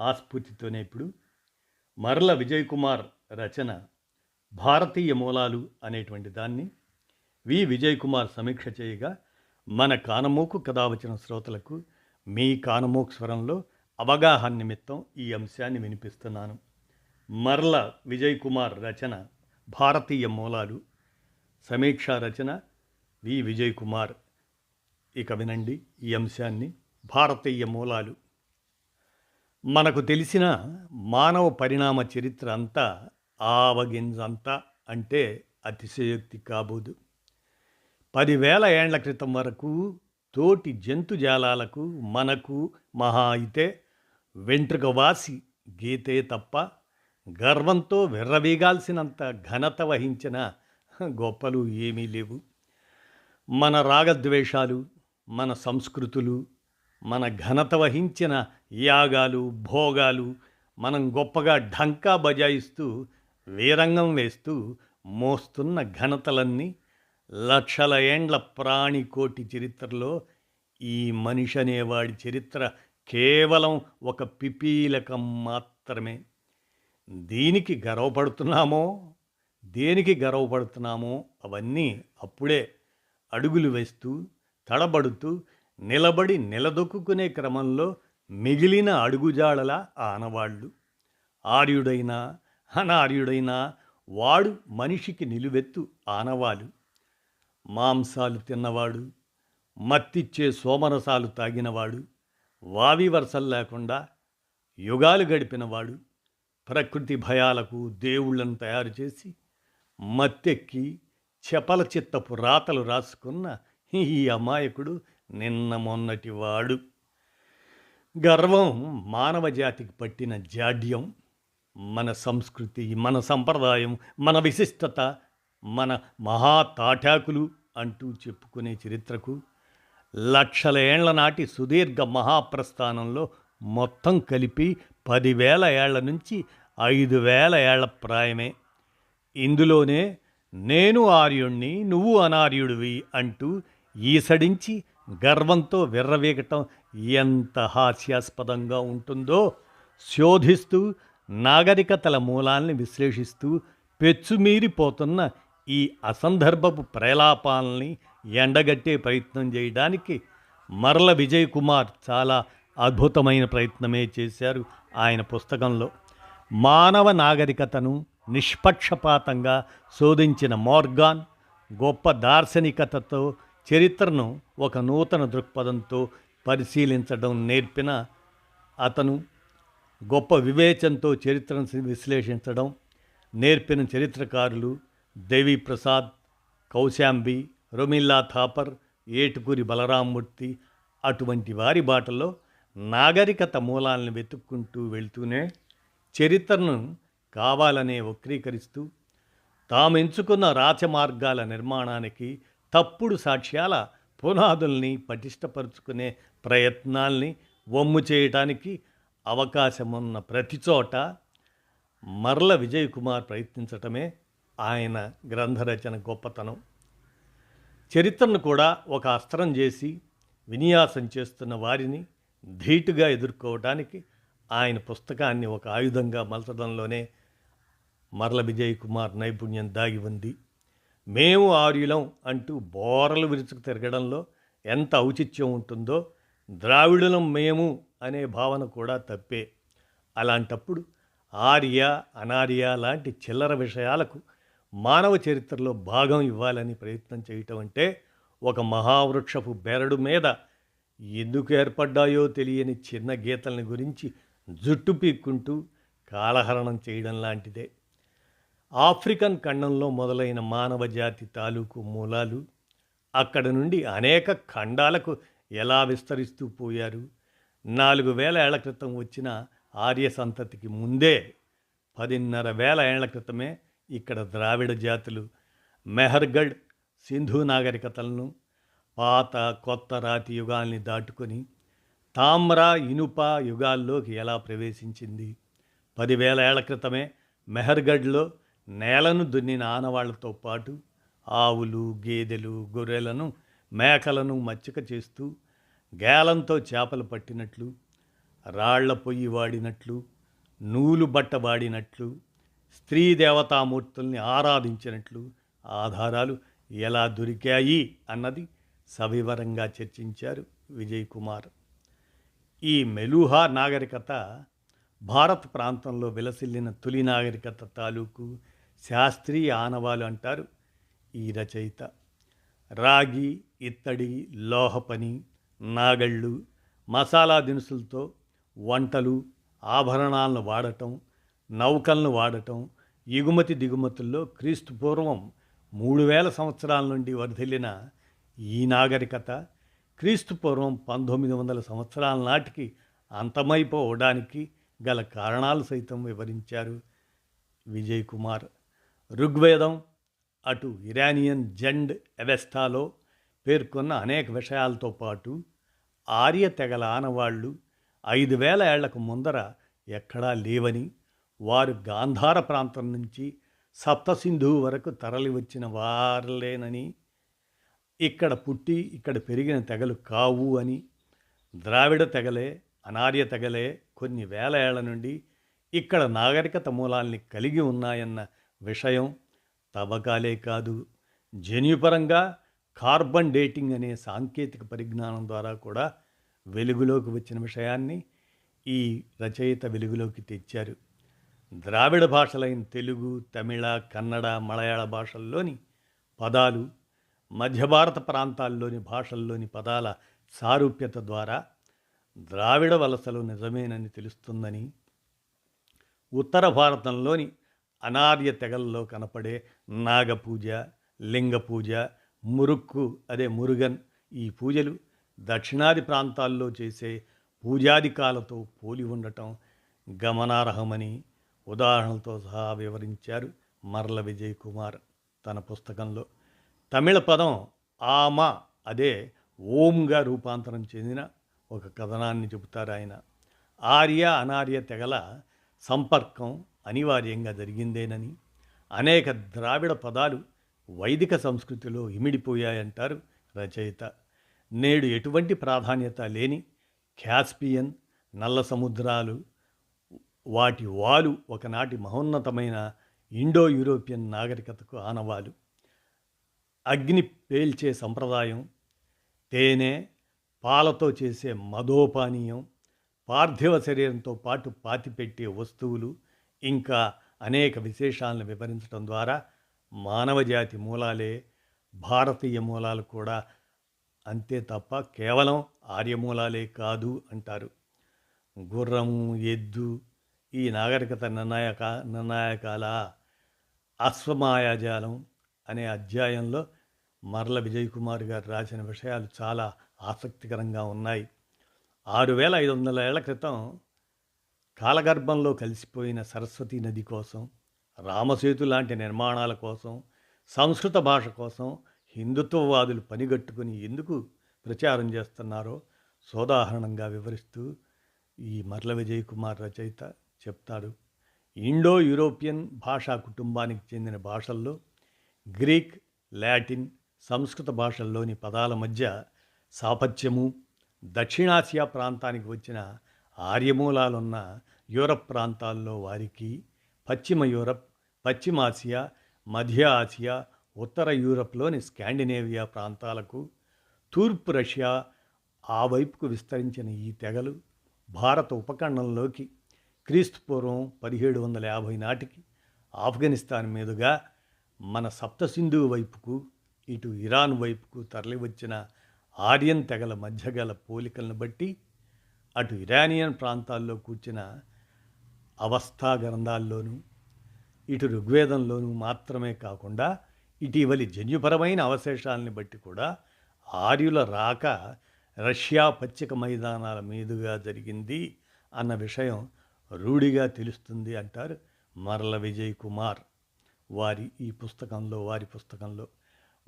ఆస్ఫూర్తితోనే ఇప్పుడు మరల విజయ్ కుమార్ రచన భారతీయ మూలాలు అనేటువంటి దాన్ని వి విజయ్ కుమార్ సమీక్ష చేయగా మన కానమోకు కథ వచ్చిన శ్రోతలకు మీ కానమోకు స్వరంలో అవగాహన నిమిత్తం ఈ అంశాన్ని వినిపిస్తున్నాను. మరల విజయ్ కుమార్ రచన భారతీయ మూలాలు సమీక్ష రచన వి విజయ్ కుమార్ ఇక వినండి ఈ అంశాన్ని. భారతీయ మూలాలు మనకు తెలిసిన మానవ పరిణామ చరిత్ర అంతా ఆవగింజంతా అంటే అతిశయోక్తి కాబోదు. పదివేల ఏండ్ల క్రితం వరకు తోటి జంతుజాలాలకు మనకు మహా అయితే వెంట్రుక వాసి గీతే తప్ప గర్వంతో విర్రవీగాల్సినంత ఘనత వహించిన గొప్పలు ఏమీ లేవు. మన రాగద్వేషాలు మన సంస్కృతులు మన ఘనత వహించిన యాగాలు భోగాలు మనం గొప్పగా ఢంకా బజాయిస్తూ వీరంగం వేస్తూ మోస్తున్న ఘనతలన్నీ లక్షల ఏండ్ల ప్రాణి కోటి చరిత్రలో ఈ మనిషి అనేవాడి చరిత్ర కేవలం ఒక పిపీలకం మాత్రమే. దీనికి గర్వపడుతున్నామో దేనికి గర్వపడుతున్నామో అవన్నీ అప్పుడే అడుగులు వేస్తూ తడబడుతూ నిలబడి నిలదొక్కునే క్రమంలో మిగిలిన అడుగుజాడల ఆనవాళ్ళు ఆర్యుడైనా అనార్యుడైనా వాడు మనిషికి నిలువెత్తు ఆనవాలు. మాంసాలు తిన్నవాడు మత్తిచ్చే సోమరసాలు తాగినవాడు వావి వరసలు లేకుండా యుగాలు గడిపినవాడు ప్రకృతి భయాలకు దేవుళ్ళను తయారు చేసి మత్తెక్కి చెపల చిత్తపు రాతలు రాసుకున్న ఈ అమాయకుడు నిన్న మొన్నటివాడు గర్వం మానవ జాతికి పట్టిన జాడ్యం. మన సంస్కృతి మన సంప్రదాయం మన విశిష్టత మన మహాతాటాకులు అంటూ చెప్పుకునే చరిత్రకు లక్షల ఏళ్ళ నాటి సుదీర్ఘ మహాప్రస్థానంలో మొత్తం కలిపి పదివేల ఏళ్ళ నుంచి ఐదు వేల ఏళ్ళ ప్రాయమే. ఇందులోనే నేను ఆర్యుణ్ణి నువ్వు అనార్యుడివి అంటూ ఈసడించి గర్వంతో విర్రవీగటం ఎంత హాస్యాస్పదంగా ఉంటుందో శోధిస్తూ నాగరికతల మూలాల్ని విశ్లేషిస్తూ పెచ్చుమీరిపోతున్న ఈ అసందర్భపు ప్రేలాపాలని ఎండగట్టే ప్రయత్నం చేయడానికి మరల విజయ్ కుమార్ చాలా అద్భుతమైన ప్రయత్నమే చేశారు ఆయన పుస్తకంలో. మానవ నాగరికతను నిష్పక్షపాతంగా శోధించిన మోర్గాన్ గొప్ప దార్శనికతతో చరిత్రను ఒక నూతన దృక్పథంతో పరిశీలించడం నేర్పిన అతను గొప్ప వివేచంతో చరిత్రను విశ్లేషించడం నేర్పిన చరిత్రకారులు దేవి ప్రసాద్ కౌశాంబి రొమిల్లా థాపర్ ఏటుకూరి బలరామ్మూర్తి అటువంటి వారి బాటలో నాగరికత మూలాలను వెతుక్కుంటూ వెళ్తూనే చరిత్రను కావాలనే వక్రీకరిస్తూ తాము ఎంచుకున్న రాచమార్గాల నిర్మాణానికి తప్పుడు సాక్ష్యాల పునాదుల్ని పటిష్టపరుచుకునే ప్రయత్నాల్ని వమ్ము చేయటానికి అవకాశమున్న ప్రతి చోట మరల విజయ్ కుమార్ ప్రయత్నించటమే ఆయన గ్రంథరచన గొప్పతనం. చరిత్రను కూడా ఒక అస్త్రం చేసి విన్యాసం చేస్తున్న వారిని ధీటుగా ఎదుర్కోవటానికి ఆయన పుస్తకాన్ని ఒక ఆయుధంగా మలచడంలోనే మరల విజయ్ కుమార్ నైపుణ్యం దాగి ఉంది. మేము ఆర్యులం అంటూ బోరలు విరుచుకు తిరగడంలో ఎంత ఔచిత్యం ఉంటుందో ద్రావిడులం మేము అనే భావన కూడా తప్పే. అలాంటప్పుడు ఆర్య అనార్య లాంటి చిల్లర విషయాలకు మానవ చరిత్రలో భాగం ఇవ్వాలని ప్రయత్నం చేయటం అంటే ఒక మహావృక్షపు బెరడు మీద ఎందుకు ఏర్పడ్డాయో తెలియని చిన్న గీతల్ని గురించి జుట్టు పీక్కుంటూ కాలహరణం చేయడం లాంటిదే. ఆఫ్రికన్ ఖండంలో మొదలైన మానవ జాతి తాలూకు మూలాలు అక్కడ నుండి అనేక ఖండాలకు ఎలా విస్తరిస్తూ పోయారు? నాలుగు వేల ఏళ్ళ క్రితం వచ్చిన ఆర్య సంతతికి ముందే పదిన్నర వేల ఏళ్ళ క్రితమే ఇక్కడ ద్రావిడ జాతులు మెహర్గఢ్ సింధు నాగరికతలను పాత కొత్త రాతి యుగాల్ని దాటుకొని తామ్ర ఇనుప యుగాల్లోకి ఎలా ప్రవేశించింది? పదివేల ఏళ్ళ క్రితమే మెహర్గఢ్లో నేలను దున్నిన ఆనవాళ్ళతో పాటు ఆవులు గేదెలు గొర్రెలను మేకలను మచ్చిక చేస్తూ గేలంతో చేపలు పట్టినట్లు రాళ్ళ పొయ్యి వాడినట్లు నూలు బట్ట వాడినట్లు స్త్రీ దేవతామూర్తుల్ని ఆరాధించినట్లు ఆధారాలు ఎలా దొరికాయి అన్నది సవివరంగా చర్చించారు విజయ్ కుమార్. ఈ మెలూహా నాగరికత భారత్ ప్రాంతంలో విలసిల్లిన తొలి నాగరికత తాలూకు శాస్త్రీయ ఆనవాలు అంటారు. ఈ రచయిత రాగి ఇత్తడి లోహపని నాగళ్ళు మసాలా దినుసులతో వంటలు ఆభరణాలను వాడటం నౌకలను వాడటం ఎగుమతి దిగుమతుల్లో క్రీస్తు పూర్వం మూడు వేల సంవత్సరాల నుండి వర్ధిల్లిన ఈ నాగరికత క్రీస్తు పూర్వం పంతొమ్మిది వందల సంవత్సరాల నాటికి అంతమైపోవడానికి గల కారణాలు సైతం వివరించారు విజయ్ కుమార్. ఋగ్వేదం అటు ఇరానియన్ జండ్ అవెస్టాలో పేర్కొన్న అనేక విషయాలతో పాటు ఆర్య తెగల ఆనవాళ్ళు ఐదు వేల ఏళ్ళకు ముందర ఎక్కడా లేవని వారు గాంధార ప్రాంతం నుంచి సప్తసింధు వరకు తరలి వచ్చిన వారలేనని ఇక్కడ పుట్టి ఇక్కడ పెరిగిన తెగలు కావు అని ద్రావిడ తెగలే అనార్య తెగలే కొన్ని వేల ఏళ్ళ నుండి ఇక్కడ నాగరికత మూలాల్ని కలిగి ఉన్నాయన్న విషయం తవ్వకాలే కాదు. జన్యుపరంగా కార్బన్ డేటింగ్ అనే సాంకేతిక పరిజ్ఞానం ద్వారా కూడా వెలుగులోకి వచ్చిన విషయాన్ని ఈ రచయిత వెలుగులోకి తెచ్చారు. ద్రావిడ భాషలైన తెలుగు తమిళ కన్నడ మలయాళ భాషల్లోని పదాలు మధ్య భారత ప్రాంతాల్లోని భాషల్లోని పదాల సారూప్యత ద్వారా ద్రావిడ వలసలు నిజమేనని తెలుస్తుందని ఉత్తర భారతంలోని అనార్య తెగల్లో కనపడే నాగపూజ లింగ పూజ మురుక్కు అదే మురుగన్ ఈ పూజలు దక్షిణాది ప్రాంతాల్లో చేసే పూజాధికాలతో పోలి ఉండటం గమనార్హమని ఉదాహరణలతో సహా వివరించారు మర్ల విజయ్ కుమార్ తన పుస్తకంలో. తమిళ పదం ఆమ అదే ఓంగా రూపాంతరం చెందిన ఒక కథనాన్ని చెబుతారు ఆయన ఆర్య అనార్య తెగల సంపర్కం అనివార్యంగా జరిగిందేనని. అనేక ద్రావిడ పదాలు వైదిక సంస్కృతిలో ఇమిడిపోయాయంటారు రచయిత. నేడు ఎటువంటి ప్రాధాన్యత లేని క్యాస్పియన్ నల్ల సముద్రాలు వాటి వాలు ఒకనాటి మహోన్నతమైన ఇండో యూరోపియన్ నాగరికతకు ఆనవాలు. అగ్ని పేల్చే సంప్రదాయం తేనె పాలతో చేసే మధోపానీయం పార్థివ శరీరంతో పాటు పాతిపెట్టే వస్తువులు ఇంకా అనేక విశేషాలను వివరించడం ద్వారా మానవజాతి మూలాలే భారతీయ మూలాలు కూడా అంతే తప్ప కేవలం ఆర్యమూలాలే కాదు అంటారు. గుర్రము ఎద్దు ఈ నాగరికత నిర్ణాయక నిర్ణాయకాల అశ్వమాయాజాలం అనే అధ్యాయంలో మరల విజయ్ కుమార్ గారు రాసిన విషయాలు చాలా ఆసక్తికరంగా ఉన్నాయి. ఆరు వేల ఐదు వందల ఏళ్ళ క్రితం కాలగర్భంలో కలిసిపోయిన సరస్వతీ నది కోసం రామసేతు లాంటి నిర్మాణాల కోసం సంస్కృత భాష కోసం హిందుత్వవాదులు పనిగట్టుకుని ఎందుకు ప్రచారం చేస్తున్నారో సోదాహరణంగా వివరిస్తూ ఈ మర్ల విజయ్ కుమార్ రచయిత చెప్తాడు. ఇండో యూరోపియన్ భాషా కుటుంబానికి చెందిన భాషల్లో గ్రీక్ లాటిన్ సంస్కృత భాషల్లోని పదాల మధ్య సాపత్యము దక్షిణాసియా ప్రాంతానికి వచ్చిన ఆర్యమూలాలున్న యూరప్ ప్రాంతాల్లో వారికి పశ్చిమ యూరప్ పశ్చిమాసియా మధ్య ఆసియా ఉత్తర యూరప్లోని స్కాండినేవియా ప్రాంతాలకు తూర్పు రష్యా ఆ వైపుకు విస్తరించిన ఈ తెగలు భారత ఉపఖండంలోకి క్రీస్తుపూర్వం పదిహేడు వందల యాభై నాటికి ఆఫ్ఘనిస్తాన్ మీదుగా మన సప్తసింధు వైపుకు ఇటు ఇరాన్ వైపుకు తరలివచ్చిన ఆర్యన్ తెగల మధ్య గల పోలికలను బట్టి అటు ఇరానియన్ ప్రాంతాల్లో కూర్చిన అవస్థా గ్రంథాల్లోనూ ఇటు ఋగ్వేదంలోనూ మాత్రమే కాకుండా ఇటీవలి జన్యుపరమైన అవశేషాలని బట్టి కూడా ఆర్యుల రాక రష్యా పచ్చిక మైదానాల మీదుగా జరిగింది అన్న విషయం రూఢిగా తెలుస్తుంది అంటారు మరల విజయ్ కుమార్. వారి ఈ పుస్తకంలో వారి పుస్తకంలో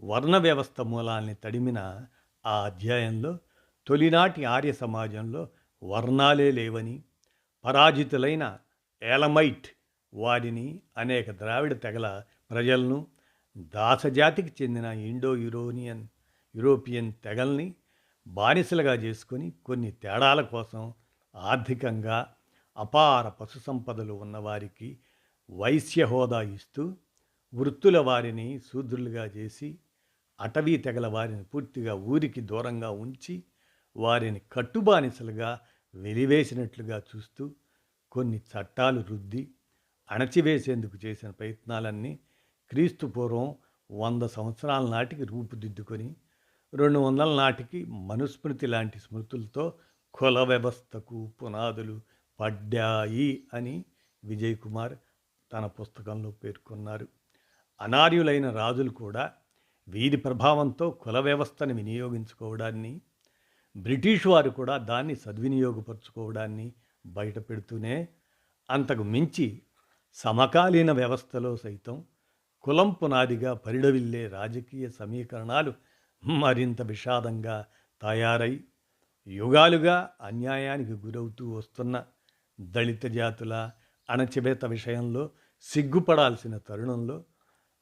వర్ణ వ్యవస్థ మూలాల్ని తడిమిన ఆ అధ్యాయంలో తొలినాటి ఆర్య సమాజంలో వర్ణాలే లేవని పరాజితులైన ఏలమైట్ వారిని అనేక ద్రావిడ తెగల ప్రజలను దాసజాతికి చెందిన ఇండో యురోనియన్ యూరోపియన్ తెగల్ని బానిసలుగా చేసుకొని కొన్ని తేడాల కోసం ఆర్థికంగా అపార పశు సంపదలు ఉన్నవారికి వైశ్య హోదా ఇస్తూ వృత్తుల వారిని శూద్రులుగా చేసి అటవీ తెగల వారిని పూర్తిగా ఊరికి దూరంగా ఉంచి వారిని కట్టుబానిసలుగా వెలివేసినట్లుగా చూస్తూ కొన్ని చట్టాలు రుద్ది అణచివేసేందుకు చేసిన ప్రయత్నాలన్నీ క్రీస్తు పూర్వం వంద సంవత్సరాల నాటికి రూపుదిద్దుకొని రెండు వందల నాటికి మనుస్మృతి లాంటి స్మృతులతో కుల వ్యవస్థకు పునాదులు పడ్డాయి అని విజయ్ కుమార్ తన పుస్తకంలో పేర్కొన్నారు. అనార్యులైన రాజులు కూడా వీరి ప్రభావంతో కుల వ్యవస్థను వినియోగించుకోవడాన్ని బ్రిటిష్ వారు కూడా దాన్ని సద్వినియోగపరుచుకోవడాన్ని బయట పెడుతూనే అంతకు మించి సమకాలీన వ్యవస్థలో సైతం కులం పునాదిగా పరిడవిల్లే రాజకీయ సమీకరణాలు మరింత విషాదంగా తయారై యుగాలుగా అన్యాయానికి గురవుతూ వస్తున్న దళిత జాతుల అణచివేత విషయంలో సిగ్గుపడాల్సిన తరుణంలో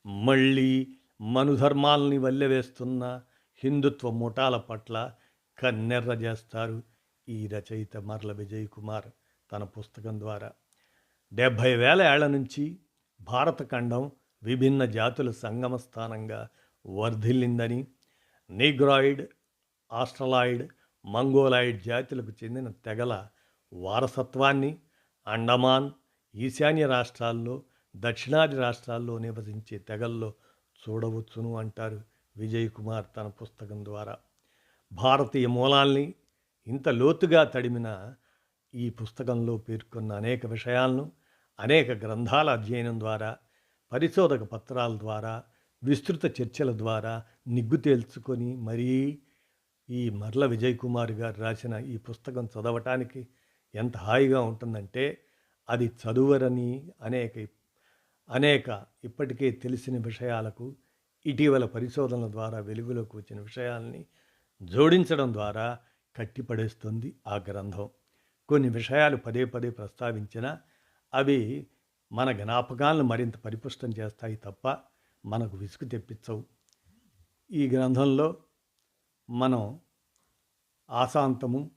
మళ్ళీ మనుధర్మాల్ని వల్లెవేస్తున్న హిందుత్వ ముఠాల పట్ల కన్నెర్ర చేస్తారు ఈ రచయిత మర్ల విజయ్ కుమార్ తన పుస్తకం ద్వారా. డెబ్భై వేల ఏళ్ళ నుంచి భారత ఖండం విభిన్న జాతుల సంగమ స్థానంగా వర్ధిల్లిందని నీగ్రాయిడ్ ఆస్ట్రలాయిడ్ మంగోలాయిడ్ జాతులకు చెందిన తెగల వారసత్వాన్ని అండమాన్ ఈశాన్య రాష్ట్రాల్లో దక్షిణాది రాష్ట్రాల్లో నివసించే తెగల్లో చూడవచ్చును అంటారు విజయ్ కుమార్ తన పుస్తకం ద్వారా. భారతీయ మూలాల్ని ఇంత లోతుగా తడిమిన ఈ పుస్తకంలో పేర్కొన్న అనేక విషయాలను అనేక గ్రంథాల అధ్యయనం ద్వారా పరిశోధక పత్రాల ద్వారా విస్తృత చర్చల ద్వారా నిగ్గు తేల్చుకొని మరీ ఈ మర్ల విజయ్ కుమార్ గారు రాసిన ఈ పుస్తకం చదవటానికి ఎంత హాయిగా ఉంటుందంటే అది చదువరని అనేక అనేక ఇప్పటికే తెలిసిన విషయాలకు ఇటీవల పరిశోధనల ద్వారా వెలుగులోకి వచ్చిన విషయాల్ని జోడించడం ద్వారా కట్టిపడేస్తుంది ఆ గ్రంథం. కొన్ని విషయాలు పదే పదే ప్రస్తావించినా అవి మన జ్ఞాపకాలను మరింత పరిపుష్టం చేస్తాయి తప్ప మనకు విసుగు తెప్పించవు. ఈ గ్రంథంలో మనం ఆశాంతము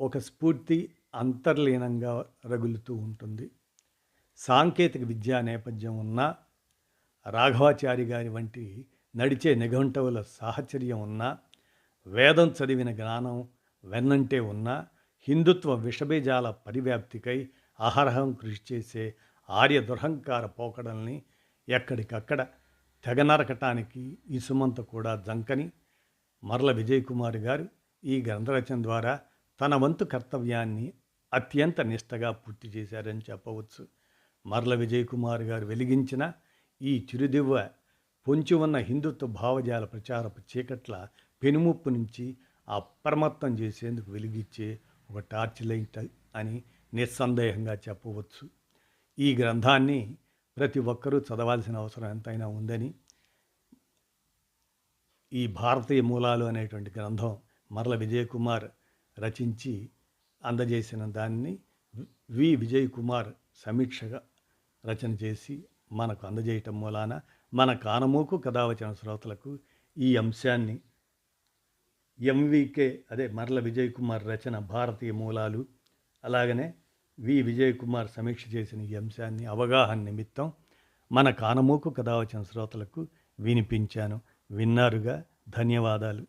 ఒక స్ఫూర్తి అంతర్లీనంగా రగులుతూ ఉంటుంది. సాంకేతిక విద్యా నేపథ్యం ఉన్న రాఘవాచారి గారి వంటి నడిచే నిఘంటవుల సాహచర్యం ఉన్నా వేదం చదివిన జ్ఞానం వెన్నంటే ఉన్న హిందుత్వ విషబీజాల పరివ్యాప్తికై అహర్హం కృషి చేసే ఆర్య దురహంకార పోకడల్ని ఎక్కడికక్కడ తెగ నరకటానికి ఈ సుమంత కూడా జంకని మరల విజయ్ కుమార్ గారు ఈ గ్రంథరచన ద్వారా తన వంతు కర్తవ్యాన్ని అత్యంత నిష్టగా పూర్తి చేశారని చెప్పవచ్చు. మరల విజయ్ కుమార్ గారు వెలిగించిన ఈ చిరుదివ్వ పొంచి ఉన్న హిందుత్వ భావజాల ప్రచారపు చీకట్ల పెనుముప్పు నుంచి అప్రమత్తం చేసేందుకు వెలిగించే ఒక టార్చ్ లైట్ అని నిస్సందేహంగా చెప్పవచ్చు. ఈ గ్రంథాన్ని ప్రతి ఒక్కరూ చదవాల్సిన అవసరం ఎంతైనా ఉందని ఈ భారతీయ మూలాలు అనేటువంటి గ్రంథం మరల విజయ్ కుమార్ రచించి అందజేసిన దాన్ని వి విజయ్ కుమార్ సమీక్షగా రచన చేసి మనకు అందజేయటం మూలాన మన కానమోకు కథావచన శ్రోతలకు ఈ అంశాన్ని ఎంవికే అదే మరల విజయ్ కుమార్ రచన భారతీయ మూలాలు. అలాగనే వి. విజయ్ కుమార్ సమీక్ష చేసిన ఈ అంశాన్ని అవగాహన నిమిత్తం మన కానమూకు కథావచన శ్రోతలకు వినిపించాను. విన్నారుగా. ధన్యవాదాలు.